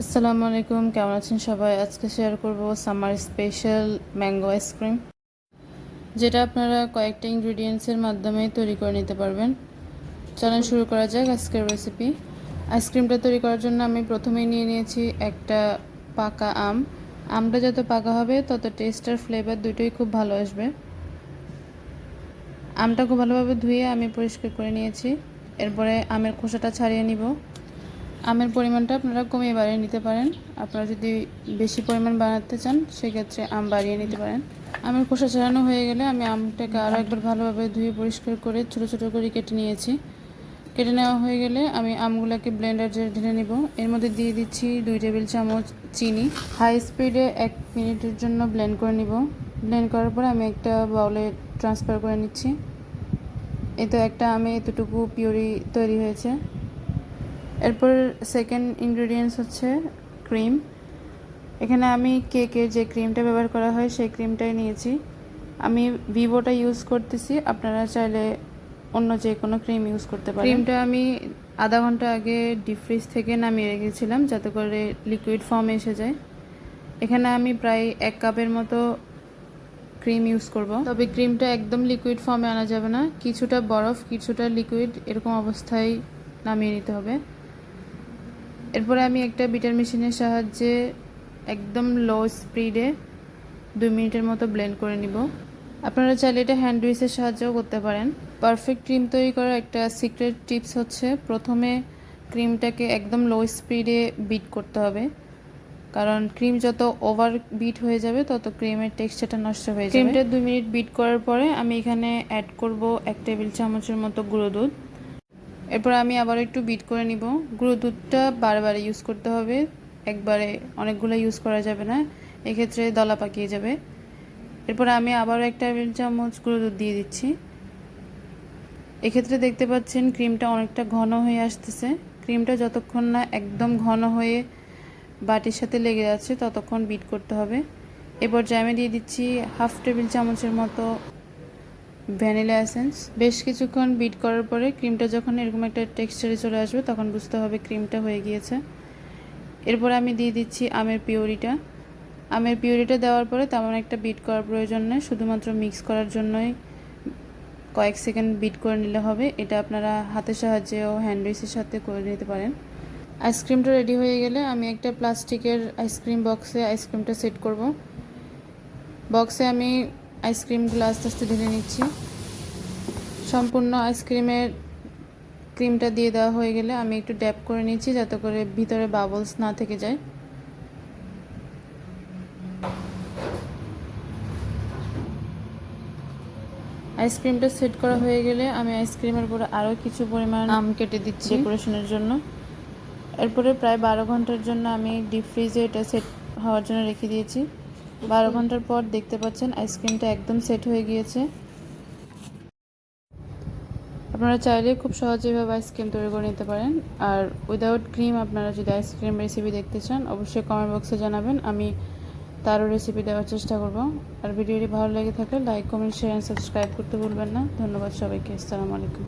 আসসালামু আলাইকুম, কেমন আছেন সবাই? আজকে শেয়ার করব সামার স্পেশাল ম্যাঙ্গো আইসক্রিম যেটা আপনারা কয়েকটা ইনগ্রিডিয়েন্টসের মাধ্যমে তৈরি করে নিতে পারবেন। চলেন শুরু করা যাক আজকের রেসিপি আইসক্রিমটা তৈরি করার জন্য আমি প্রথমেই নিয়ে নিয়েছি একটা পাকা আম। আমটা যত পাকা হবে, তত টেস্ট আর ফ্লেভার দুটোই খুব ভালো আসবে। আমটা খুব ভালোভাবে ধুয়ে আমি পরিষ্কার করে নিয়েছি। এরপরে আমের খোসাটা ছাড়িয়ে নিব। আমের পরিমাণটা আপনারা কমিয়ে বাড়িয়ে নিতে পারেন। আপনারা যদি বেশি পরিমাণ বানাতে চান, সেক্ষেত্রে আম বাড়িয়ে নিতে পারেন। আমের খোসা ছাড়ানো হয়ে গেলে আমি আমটাকে আরও একবার ভালোভাবে ধুয়ে পরিষ্কার করে ছোট ছোট করে কেটে নিয়েছি। কেটে নেওয়া হয়ে গেলে আমি আমগুলোকে ব্লেন্ডার জেলে ঢেলে নিব। এর মধ্যে দিয়ে দিচ্ছি দুই টেবিল চামচ চিনি। হাই স্পিডে এক মিনিটের জন্য ব্লেন্ড করে নিব। ব্লেন্ড করার পরে আমি একটা বাউলে ট্রান্সফার করে নিচ্ছি। এ তো একটা আমি এতটুকু পিওরি তৈরি হয়েছে। এরপর সেকেন্ড ইনগ্রিডিয়েন্টস হচ্ছে ক্রিম এখানে আমি কেকের যে ক্রিমটা ব্যবহার করা হয় সেই ক্রিমটাই নিয়েছি। আমি ভিভোটা ইউজ করতেছি আপনারা চাইলে অন্য যে কোনো ক্রিম ইউজ করতে পারেন। ক্রিমটা আমি আধা ঘণ্টা আগে ডিপ ফ্রিজ থেকে নামিয়ে রেখেছিলাম যাতে করে লিকুইড ফর্মে এসে যায়। এখানে আমি প্রায় এক কাপের মতো ক্রিম ইউজ করব। তবে ক্রিমটা একদম লিকুইড ফর্মে আনা যাবে না। কিছুটা বরফ কিছুটা লিকুইড এরকম অবস্থায় নামিয়ে নিতে হবে। এরপরে আমি একটা বিটার মেশিনের সাহায্যে একদম লো স্পিডে দুই মিনিটের মতো ব্লেন্ড করে নিব। আপনারা চাইলে এটা হ্যান্ড উইসের সাহায্যেও করতে পারেন। পারফেক্ট ক্রিম তৈরি করার একটা সিক্রেট টিপস হচ্ছে, প্রথমে ক্রিমটাকে একদম লো স্পিডে বিট করতে হবে। কারণ ক্রিম যত ওভার বিট হয়ে যাবে, তত ক্রিমের টেক্সচারটা নষ্ট হয়ে যাবে। ক্রিমটা দুই মিনিট বিট করার পরে আমি এখানে অ্যাড করব এক টেবিল চামচের মতো গুঁড়ো দুধ। এরপর আমি আবার একটু বিট করে নিব। গুঁড়ো দুধটা বারবার ইউজ করতে হবে। একবারে অনেকগুলো ইউজ করা যাবে না। এক্ষেত্রে দলা পাকিয়ে যাবে। এরপর আমি আবারও এক টেবিল চামচ গুঁড়ো দুধ দিয়ে দিচ্ছি। এক্ষেত্রে দেখতে পাচ্ছেন ক্রিমটা অনেকটা ঘন হয়ে আসতেছে। ক্রিমটা যতক্ষণ না একদম ঘন হয়ে বাটির সাথে লেগে যাচ্ছে ততক্ষণ বিট করতে হবে। এরপর জ্যামে দিয়ে দিচ্ছি হাফ টেবিল চামচের মতো ভ্যানিলা এসেন্স। বেশ কিছুক্ষণ বিট করার পরে ক্রিমটা যখন এরকম একটা টেক্সচারে চলে আসবে, তখন বুঝতে হবে ক্রিমটা হয়ে গিয়েছে। এরপরে আমি দিয়ে দিচ্ছি আমের পিওরিটা আমের পিওরিটা দেওয়ার পরে তেমন একটা বিট করার প্রয়োজন নেই, শুধুমাত্র মিক্স করার জন্যই কয়েক সেকেন্ড বিট করে নিলে হবে। এটা আপনারা হাতের সাহায্যেও হ্যান্ড উইসের সাথে করে নিতে পারেন। আইসক্রিমটা রেডি হয়ে গেলে আমি একটা প্লাস্টিকের আইসক্রিম বক্সে আইসক্রিমটা সেট করব। বক্সে আমি আইসক্রিমগুলো আস্তে আস্তে ঢেলে নিচ্ছি। সম্পূর্ণ আইসক্রিমের ক্রিমটা দিয়ে দেওয়া হয়ে গেলে আমি একটু ড্যাপ করে নিচ্ছি যাতে করে ভিতরে বাবলস না থেকে যায়। আইসক্রিমটা সেট করা হয়ে গেলে আমি আইসক্রিমের উপরে আরও কিছু পরিমাণ আম কেটে দিচ্ছি। ডেকোরেশনের জন্য। এরপরে প্রায় বারো ঘণ্টার জন্য আমি ডিপ ফ্রিজে এটা সেট হওয়ার জন্য রেখে দিয়েছি। বারো ঘণ্টার পর দেখতে পাচ্ছেন আইসক্রিমটা একদম সেট হয়ে গিয়েছে। আপনারা চাইলে খুব সহজেভাবে আইসক্রিম তৈরি করে নিতে পারেন। আর উইদাউট ক্রিম আপনারা যদি আইসক্রিম রেসিপি দেখতে চান, অবশ্যই কমেন্ট বক্সে জানাবেন। আমি তারও রেসিপি দেওয়ার চেষ্টা করব। আর ভিডিওটি ভালো লেগে থাকলে লাইক কমেন্ট শেয়ার সাবস্ক্রাইব করতে ভুলবেন না। ধন্যবাদ সবাইকে। আসসালামু আলাইকুম।